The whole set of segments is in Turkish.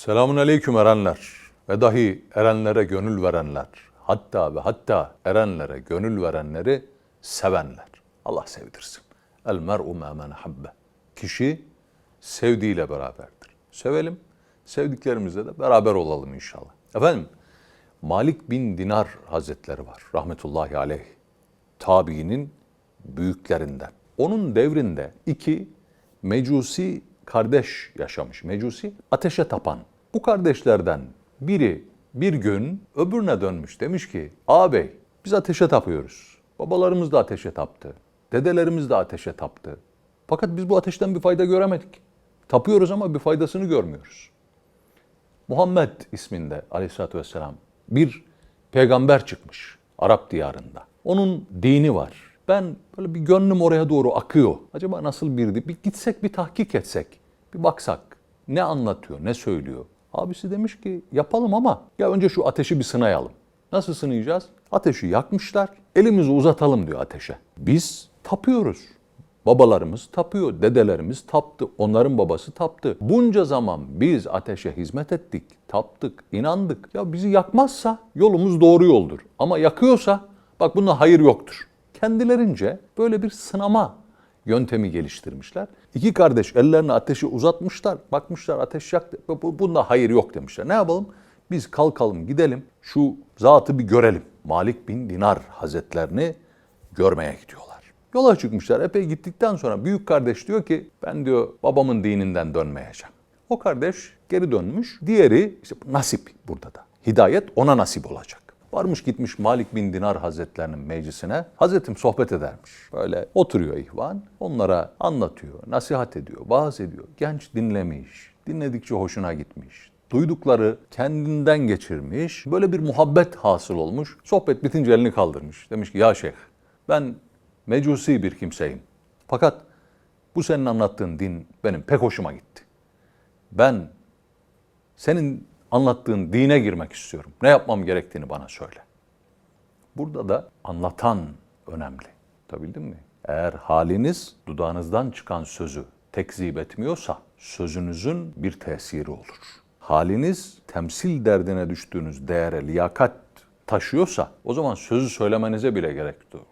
Selamun aleyküm erenler ve dahi erenlere gönül verenler. Hatta ve hatta erenlere gönül verenleri sevenler. Allah sevdirsin. El mer'u ma men habbe. Kişi sevdiğiyle beraberdir. Sevelim, sevdiklerimizle de beraber olalım inşallah. Efendim, Malik bin Dinar Hazretleri var rahmetullahi aleyh. Tabiinin büyüklerinden. Onun devrinde iki mecusi kardeş yaşamış. Mecusi ateşe tapan. Bu kardeşlerden biri bir gün öbürüne dönmüş. Demiş ki ağabey biz ateşe tapıyoruz. Babalarımız da ateşe taptı. Dedelerimiz de ateşe taptı. Fakat biz bu ateşten bir fayda göremedik. Tapıyoruz ama bir faydasını görmüyoruz. Muhammed isminde aleyhissalatü vesselam bir peygamber çıkmış Arap diyarında. Onun dini var. Ben böyle bir gönlüm oraya doğru akıyor. Acaba nasıl birdi? Bir gitsek bir tahkik etsek. Bir baksak. Ne anlatıyor, ne söylüyor? Abisi demiş ki yapalım ama ya önce şu ateşi bir sınayalım. Nasıl sınayacağız? Ateşi yakmışlar. Elimizi uzatalım diyor ateşe. Biz tapıyoruz. Babalarımız tapıyor, dedelerimiz taptı, onların babası taptı. Bunca zaman biz ateşe hizmet ettik, taptık, inandık. Ya bizi yakmazsa yolumuz doğru yoldur. Ama yakıyorsa bak bunda hayır yoktur. Kendilerince böyle bir sınama yöntemi geliştirmişler. İki kardeş ellerini ateşe uzatmışlar, bakmışlar ateş yaktı. Bu- Bunda hayır yok demişler. Ne yapalım? Biz kalkalım gidelim şu zatı bir görelim. Malik bin Dinar Hazretlerini görmeye gidiyorlar. Yola çıkmışlar. Epey gittikten sonra büyük kardeş diyor ki ben diyor babamın dininden dönmeyeceğim. O kardeş geri dönmüş. Diğeri işte nasip burada da. Hidayet ona nasip olacak. Varmış gitmiş Malik bin Dinar Hazretlerinin meclisine. Hazretim sohbet edermiş. Böyle oturuyor ihvan. Onlara anlatıyor, nasihat ediyor, vaaz ediyor. Genç dinlemiş. Dinledikçe hoşuna gitmiş. Duydukları kendinden geçirmiş. Böyle bir muhabbet hasıl olmuş. Sohbet bitince elini kaldırmış. Demiş ki ya şeyh ben mecusi bir kimseyim. Fakat bu senin anlattığın din benim pek hoşuma gitti. Ben senin anlattığın dine girmek istiyorum. Ne yapmam gerektiğini bana söyle. Burada da anlatan önemli. Tabildim mi? Eğer haliniz dudağınızdan çıkan sözü tekzip etmiyorsa sözünüzün bir tesiri olur. Haliniz temsil derdine düştüğünüz değere liyakat taşıyorsa o zaman sözü söylemenize bile gerek yok.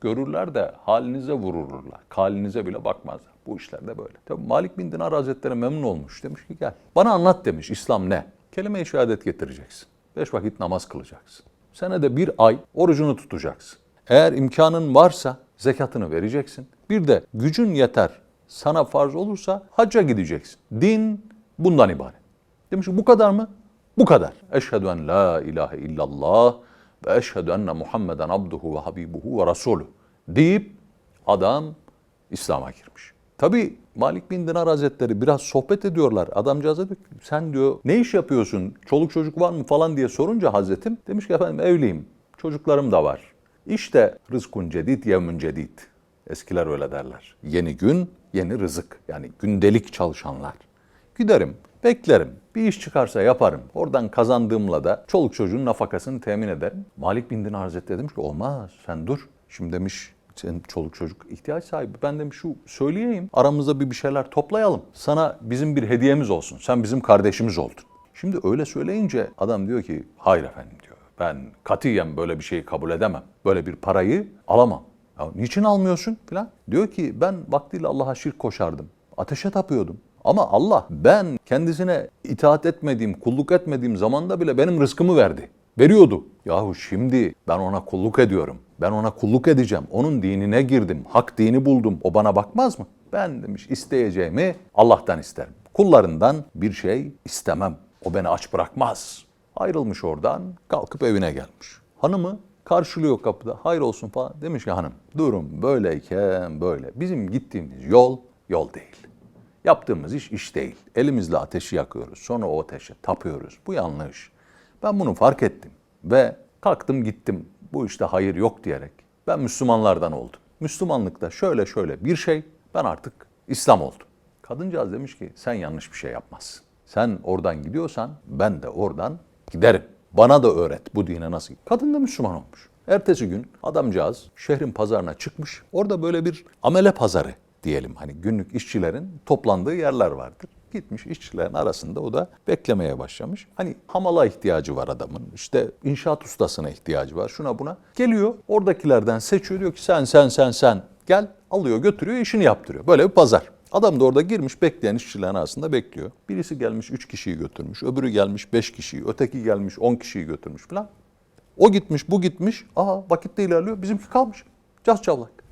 Görürler de halinize vururlar. Halinize bile bakmazlar. Bu işler de böyle. Tabii Malik bin Dinar Hazretleri memnun olmuş. Demiş ki gel. Bana anlat demiş. İslam ne? Kelime-i şehadet getireceksin. Beş vakit namaz kılacaksın. Senede bir ay orucunu tutacaksın. Eğer imkanın varsa zekatını vereceksin. Bir de gücün yeter sana farz olursa hacca gideceksin. Din bundan ibaret. Demiş ki bu kadar mı? Bu kadar. Eşhedü en la ilahe illallah ve eşhedü enne Muhammeden abduhu ve habibuhu ve rasulü deyip adam İslam'a girmiş. Tabi Malik bin Dinar Hazretleri biraz sohbet ediyorlar. Adamcağız diyor ki sen diyor ne iş yapıyorsun? Çoluk çocuk var mı falan diye sorunca Hazretim demiş ki efendim evliyim. Çocuklarım da var. İşte rızkun cedid yevmün cedid. Eskiler öyle derler. Yeni gün, yeni rızık. Yani gündelik çalışanlar. Giderim, beklerim. Bir iş çıkarsa yaparım. Oradan kazandığımla da çoluk çocuğun nafakasını temin ederim. Malik bin Dinar Hazretleri demiş ki olmaz sen dur. Şimdi demiş çoluk çocuk ihtiyaç sahibi. Ben demiş şu söyleyeyim aramızda bir bir şeyler toplayalım. Sana bizim bir hediyemiz olsun. Sen bizim kardeşimiz oldun. Şimdi öyle söyleyince adam diyor ki hayır efendim diyor. Ben katiyen böyle bir şeyi kabul edemem. Böyle bir parayı alamam. Ya niçin almıyorsun filan? Diyor ki ben vaktiyle Allah'a şirk koşardım. Ateşe tapıyordum. Ama Allah ben kendisine itaat etmediğim, kulluk etmediğim zamanda bile benim rızkımı verdi. Veriyordu. Yahu şimdi ben ona kulluk ediyorum. Ben ona kulluk edeceğim. Onun dinine girdim. Hak dini buldum. O bana bakmaz mı? Ben demiş isteyeceğimi Allah'tan isterim. Kullarından bir şey istemem. O beni aç bırakmaz. Ayrılmış oradan kalkıp evine gelmiş. Hanımı karşılıyor kapıda. Hayır olsun falan. Demiş ki hanım durum böyleyken böyle. Bizim gittiğimiz yol yol değil. Yaptığımız iş iş değil. Elimizle ateşi yakıyoruz. Sonra o ateşe tapıyoruz. Bu yanlış. Ben bunu fark ettim ve kalktım gittim. Bu işte hayır yok diyerek. Ben Müslümanlardan oldum. Müslümanlıkta şöyle şöyle bir şey ben artık İslam oldum. Kadıncağız demiş ki sen yanlış bir şey yapmazsın. Sen oradan gidiyorsan ben de oradan giderim. Bana da öğret bu dine nasıl. Kadın da Müslüman olmuş. Ertesi gün adamcağız şehrin pazarına çıkmış. Orada böyle bir amele pazarı diyelim. Hani günlük işçilerin toplandığı yerler vardır. Gitmiş işçilerin arasında o da beklemeye başlamış. Hani hamala ihtiyacı var adamın. İşte inşaat ustasına ihtiyacı var. Şuna buna. Geliyor oradakilerden seçiyor diyor ki sen sen sen sen gel alıyor götürüyor işini yaptırıyor. Böyle bir pazar. Adam da orada girmiş bekleyen işçilerin arasında bekliyor. Birisi gelmiş 3 kişiyi götürmüş, öbürü gelmiş 5 kişiyi, öteki gelmiş 10 kişiyi götürmüş falan. O gitmiş, bu gitmiş. Aa vakit de ilerliyor. Bizimki kalmış. Cas çavlak.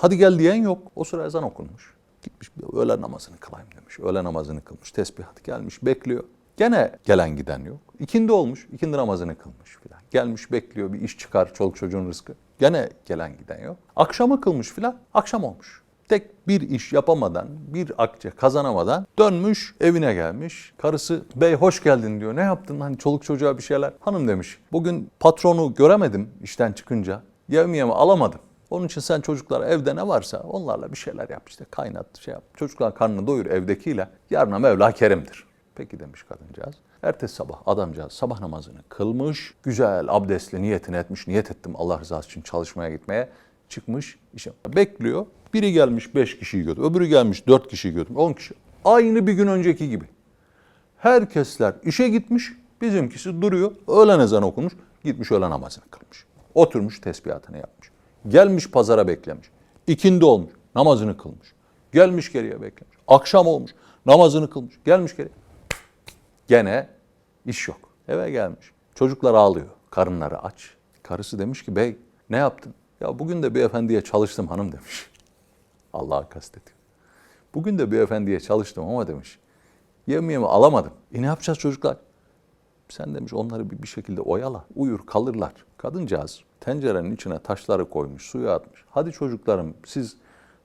Hadi gel diyen yok. O sıra ezan okunmuş. Gitmiş öğle namazını kılayım demiş. Öğle namazını kılmış. Tesbihat gelmiş bekliyor. Gene gelen giden yok. İkindi olmuş. ikindi namazını kılmış filan. Gelmiş bekliyor bir iş çıkar çoluk çocuğun rızkı. Gene gelen giden yok. Akşamı kılmış filan. Akşam olmuş. Tek bir iş yapamadan, bir akçe kazanamadan dönmüş evine gelmiş. Karısı bey hoş geldin diyor. Ne yaptın hani çoluk çocuğa bir şeyler. Hanım demiş bugün patronu göremedim işten çıkınca. Yevmiyemi alamadım. Onun için sen çocuklara evde ne varsa onlarla bir şeyler yap işte kaynat şey yap. Çocuklar karnını doyur evdekiyle. Yarına Mevla kerimdir. Peki demiş kadıncağız. Ertesi sabah adamcağız sabah namazını kılmış. Güzel abdestli niyetini etmiş. Niyet ettim Allah rızası için çalışmaya gitmeye. Çıkmış işe bekliyor. Biri gelmiş beş kişiyi götür. Öbürü gelmiş dört kişiyi götür. On kişi. Aynı bir gün önceki gibi. Herkesler işe gitmiş. Bizimkisi duruyor. Öğlen ezanı okumuş. Gitmiş öğlen namazını kılmış. Oturmuş tesbihatını yapmış. Gelmiş pazara beklemiş. İkindi olmuş. Namazını kılmış. Gelmiş geriye beklemiş. Akşam olmuş. Namazını kılmış. Gelmiş geriye. Gene iş yok. Eve gelmiş. Çocuklar ağlıyor. Karınları aç. Karısı demiş ki bey ne yaptın? Ya bugün de bir efendiye çalıştım hanım demiş. Allah'a kastediyor. Bugün de bir efendiye çalıştım ama demiş. Yemeğimi alamadım. E ne yapacağız çocuklar? Sen demiş onları bir, şekilde oyala. Uyur kalırlar. Kadıncağız tencerenin içine taşları koymuş, suyu atmış. Hadi çocuklarım siz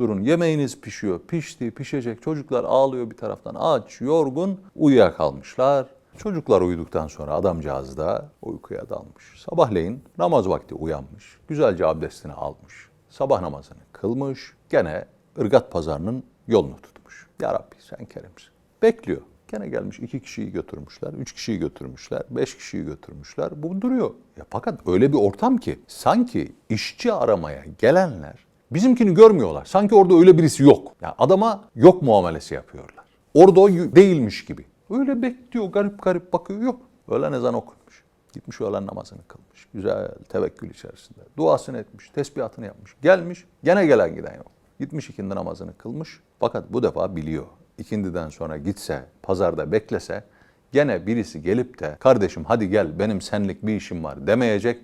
durun yemeğiniz pişiyor. Pişti, pişecek. Çocuklar ağlıyor bir taraftan. Aç, yorgun, uyuyakalmışlar. Çocuklar uyuduktan sonra adamcağız da uykuya dalmış. Sabahleyin namaz vakti uyanmış. Güzelce abdestini almış. Sabah namazını kılmış. Gene ırgat pazarının yolunu tutmuş. Ya Rabbi sen kerimsin. Bekliyor. Gene gelmiş iki kişiyi götürmüşler, üç kişiyi götürmüşler, beş kişiyi götürmüşler. Bu duruyor. Ya fakat öyle bir ortam ki sanki işçi aramaya gelenler bizimkini görmüyorlar. Sanki orada öyle birisi yok. Ya adama yok muamelesi yapıyorlar. Orada o değilmiş gibi. Öyle bekliyor, garip garip bakıyor. Yok. Öğlen ezan okunmuş. Gitmiş öğlen namazını kılmış. Güzel tevekkül içerisinde. Duasını etmiş, tesbihatını yapmış. Gelmiş, gene gelen giden yok. Gitmiş ikindi namazını kılmış. Fakat bu defa biliyor. İkindiden sonra gitse, pazarda beklese gene birisi gelip de kardeşim hadi gel benim senlik bir işim var demeyecek.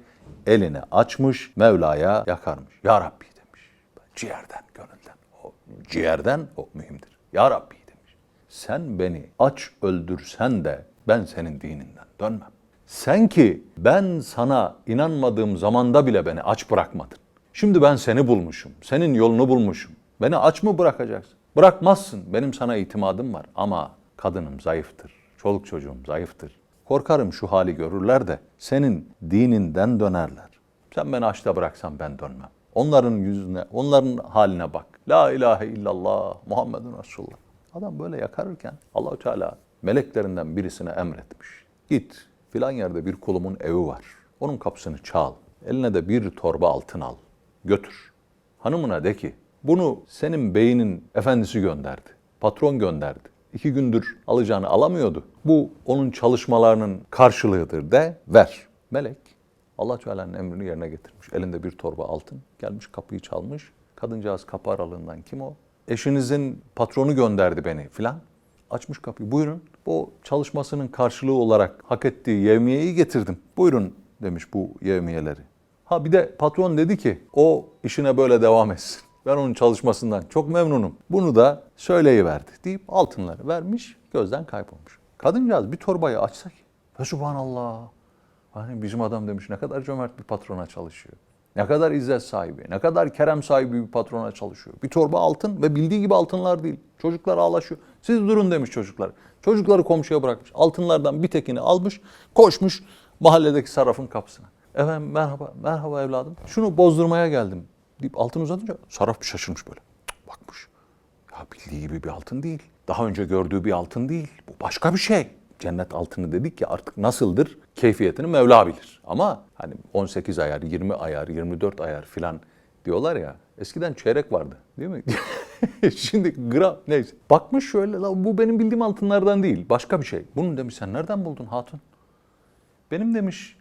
Elini açmış Mevla'ya yakarmış. Ya Rabbi demiş. Ciğerden, gönülden. O ciğerden o mühimdir. Ya Rabbi demiş. Sen beni aç öldürsen de ben senin dininden dönmem. Sen ki ben sana inanmadığım zamanda bile beni aç bırakmadın. Şimdi ben seni bulmuşum. Senin yolunu bulmuşum. Beni aç mı bırakacaksın? Bırakmazsın. Benim sana itimadım var ama kadınım zayıftır. Çoluk çocuğum zayıftır. Korkarım şu hali görürler de senin dininden dönerler. Sen beni açta bıraksan ben dönmem. Onların yüzüne, onların haline bak. La ilahe illallah Muhammedun Resulullah. Adam böyle yakarırken Allahü Teala meleklerinden birisine emretmiş. Git filan yerde bir kulumun evi var. Onun kapısını çal. Eline de bir torba altın al. Götür. Hanımına de ki bunu senin beynin efendisi gönderdi. Patron gönderdi. İki gündür alacağını alamıyordu. Bu onun çalışmalarının karşılığıdır de ver. Melek Allah Teala'nın emrini yerine getirmiş. Elinde bir torba altın. Gelmiş kapıyı çalmış. Kadıncağız kapı aralığından kim o? Eşinizin patronu gönderdi beni filan. Açmış kapıyı. Buyurun. Bu çalışmasının karşılığı olarak hak ettiği yevmiyeyi getirdim. Buyurun demiş bu yevmiyeleri. Ha bir de patron dedi ki o işine böyle devam etsin. Ben onun çalışmasından çok memnunum. Bunu da söyleyiverdi deyip altınları vermiş, gözden kaybolmuş. Kadıncağız bir torbayı açsa ki, ve subhanallah. Hani bizim adam demiş ne kadar cömert bir patrona çalışıyor. Ne kadar izzet sahibi, ne kadar kerem sahibi bir patrona çalışıyor. Bir torba altın ve bildiği gibi altınlar değil. Çocuklar ağlaşıyor. Siz durun demiş çocuklar. Çocukları komşuya bırakmış. Altınlardan bir tekini almış, koşmuş mahalledeki sarrafın kapısına. Efendim merhaba, merhaba evladım. Şunu bozdurmaya geldim deyip altın uzatınca sarraf bir şaşırmış böyle. Bakmış. Ya bildiği gibi bir altın değil. Daha önce gördüğü bir altın değil. Bu başka bir şey. Cennet altını dedik ki artık nasıldır? Keyfiyetini Mevla bilir. Ama hani 18 ayar, 20 ayar, 24 ayar filan diyorlar ya. Eskiden çeyrek vardı değil mi? Şimdi gram neyse. Bakmış şöyle la bu benim bildiğim altınlardan değil. Başka bir şey. Bunu demiş sen nereden buldun hatun? Benim demiş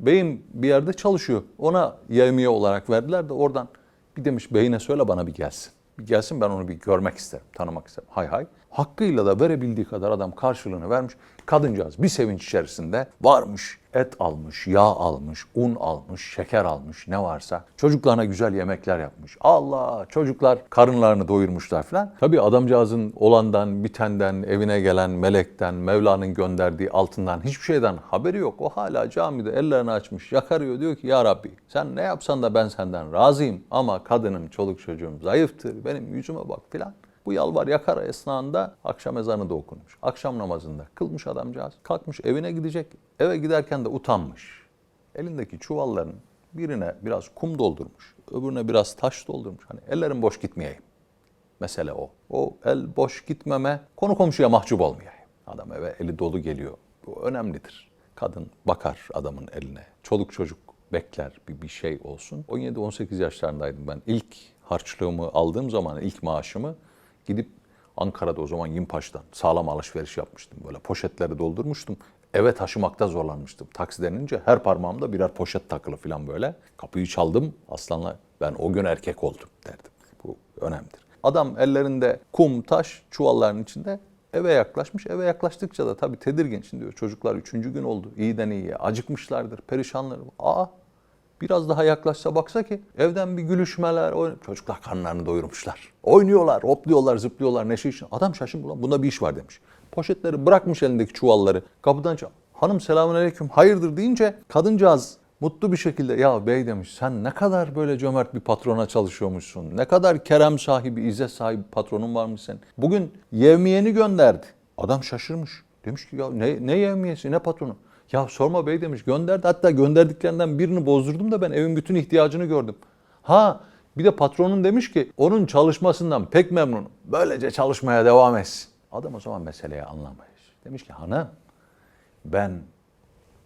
beyim bir yerde çalışıyor. Ona yevmiye olarak verdiler de oradan bir demiş beyine söyle bana bir gelsin. Bir gelsin ben onu bir görmek isterim, tanımak isterim. Hay hay. Hakkıyla da verebildiği kadar adam karşılığını vermiş. Kadıncağız bir sevinç içerisinde varmış. Et almış, yağ almış, un almış, şeker almış ne varsa. Çocuklarına güzel yemekler yapmış. Allah çocuklar karınlarını doyurmuşlar falan. Tabii adamcağızın olandan, bitenden, evine gelen melekten, Mevla'nın gönderdiği altından hiçbir şeyden haberi yok. O hala camide ellerini açmış, yakarıyor diyor ki ya Rabbi sen ne yapsan da ben senden razıyım ama kadının, çoluk çocuğum zayıftır, benim yüzüme bak filan. Bu yalvar yakar esnasında akşam ezanı da okunmuş. Akşam namazında kılmış adamcağız. Kalkmış evine gidecek. Eve giderken de utanmış. Elindeki çuvalların birine biraz kum doldurmuş. Öbürüne biraz taş doldurmuş. Hani ellerim boş gitmeyeyim. Mesele o. O el boş gitmeme, konu komşuya mahcup olmayayım. Adam eve eli dolu geliyor. Bu önemlidir. Kadın bakar adamın eline. Çoluk çocuk bekler bir, bir şey olsun. 17-18 yaşlarındaydım ben. İlk harçlığımı aldığım zaman, ilk maaşımı gidip Ankara'da o zaman Yimpaş'tan sağlam alışveriş yapmıştım. Böyle poşetleri doldurmuştum. Eve taşımakta zorlanmıştım. Taksi denince her parmağımda birer poşet takılı falan böyle. Kapıyı çaldım. Aslanla ben o gün erkek oldum derdim. Bu önemlidir. Adam ellerinde kum, taş, çuvalların içinde eve yaklaşmış. Eve yaklaştıkça da tabii tedirgin. Şimdi çocuklar üçüncü gün oldu. İyiden iyiye acıkmışlardır, perişanlar. Aa Biraz daha yaklaşsa baksa ki evden bir gülüşmeler, çocuklar karnlarını doyurmuşlar. Oynuyorlar, hopluyorlar, zıplıyorlar, neşe için. Adam şaşırmış, ulan bunda bir iş var demiş. Poşetleri bırakmış elindeki çuvalları. Kapıdan çal. Hanım selamünaleyküm, hayırdır deyince kadıncağız mutlu bir şekilde ya bey demiş sen ne kadar böyle cömert bir patrona çalışıyormuşsun. Ne kadar kerem sahibi, izzet sahibi patronun varmış sen. Bugün yevmiyeni gönderdi. Adam şaşırmış. Demiş ki ya ne, ne yevmiyesi ne patronu? Ya sorma bey demiş gönderdi. Hatta gönderdiklerinden birini bozdurdum da ben evin bütün ihtiyacını gördüm. Ha bir de patronun demiş ki onun çalışmasından pek memnunum. Böylece çalışmaya devam etsin. Adam o zaman meseleyi anlamayız. Demiş ki hanım ben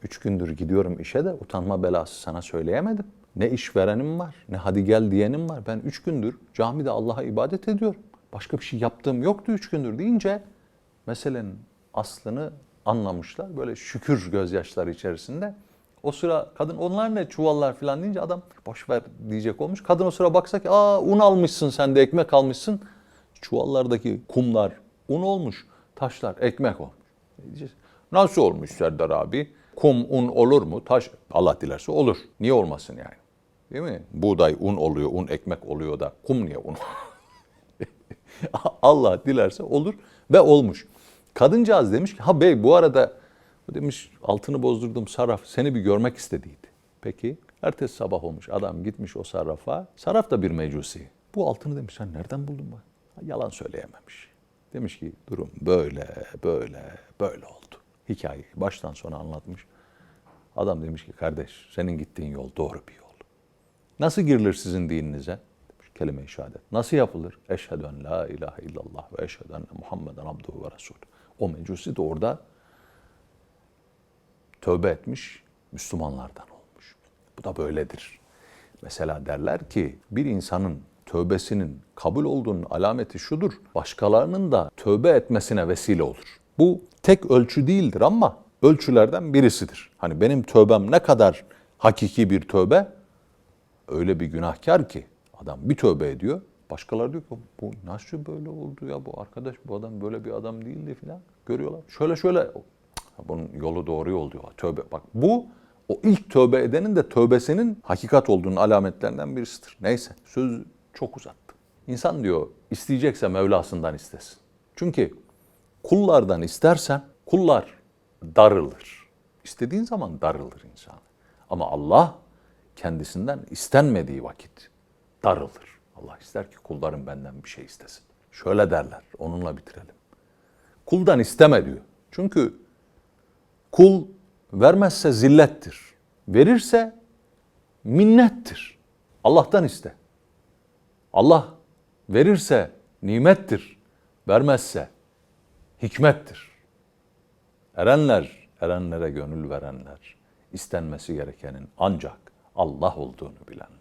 üç gündür gidiyorum işe de utanma belası sana söyleyemedim. Ne iş verenim var, ne hadi gel diyenim var. Ben üç gündür camide Allah'a ibadet ediyorum. Başka bir şey yaptığım yoktu üç gündür deyince meselenin aslını anlamışlar. Böyle şükür gözyaşları içerisinde. O sıra kadın onlar ne çuvallar falan deyince adam boş ver diyecek olmuş. Kadın o sıra baksa ki aa un almışsın sen de ekmek almışsın. Çuvallardaki kumlar un olmuş, taşlar ekmek olmuş. Diyeceğiz? Nasıl olmuş Serdar abi? Kum un olur mu? Taş Allah dilerse olur. Niye olmasın yani? Değil mi? Buğday un oluyor, un ekmek oluyor da kum niye un? Allah dilerse olur ve olmuş. Kadıncağız demiş ki ha bey bu arada demiş altını bozdurdum sarraf seni bir görmek istediydi. Peki ertesi sabah olmuş adam gitmiş o sarrafa. Sarraf da bir mecusi. Bu altını demiş sen nereden buldun bu? Ha, Yalan söyleyememiş. Demiş ki durum böyle böyle böyle oldu. Hikayeyi baştan sona anlatmış. Adam demiş ki kardeş senin gittiğin yol doğru bir yol. Nasıl girilir sizin dininize? Kelime-i şehadet. Nasıl yapılır? Eşhedü en la ilahe illallah ve eşhedü enne Muhammeden abduhu ve resulü. O mecusi de orada tövbe etmiş, Müslümanlardan olmuş. Bu da böyledir. Mesela derler ki bir insanın tövbesinin kabul olduğunun alameti şudur. Başkalarının da tövbe etmesine vesile olur. Bu tek ölçü değildir ama ölçülerden birisidir. Hani benim tövbem ne kadar hakiki bir tövbe, öyle bir günahkar ki adam bir tövbe ediyor. Başkaları diyor ki bu nasıl böyle oldu ya bu arkadaş bu adam böyle bir adam değildi filan. Görüyorlar. Şöyle şöyle "Ha, bunun yolu doğru yol diyorlar. Tövbe bak bu o ilk tövbe edenin de tövbesinin hakikat olduğunun alametlerinden birisidir. Neyse söz çok uzattı. İnsan diyor isteyecekse Mevlasından istesin. Çünkü kullardan istersen kullar darılır. İstediğin zaman darılır insan. Ama Allah kendisinden istenmediği vakit darılır. Allah ister ki kullarım benden bir şey istesin. Şöyle derler, onunla bitirelim. Kuldan isteme diyor. Çünkü kul vermezse zillettir. Verirse minnettir. Allah'tan iste. Allah verirse nimettir. Vermezse hikmettir. Erenler, erenlere gönül verenler, istenmesi gerekenin ancak Allah olduğunu bilenler.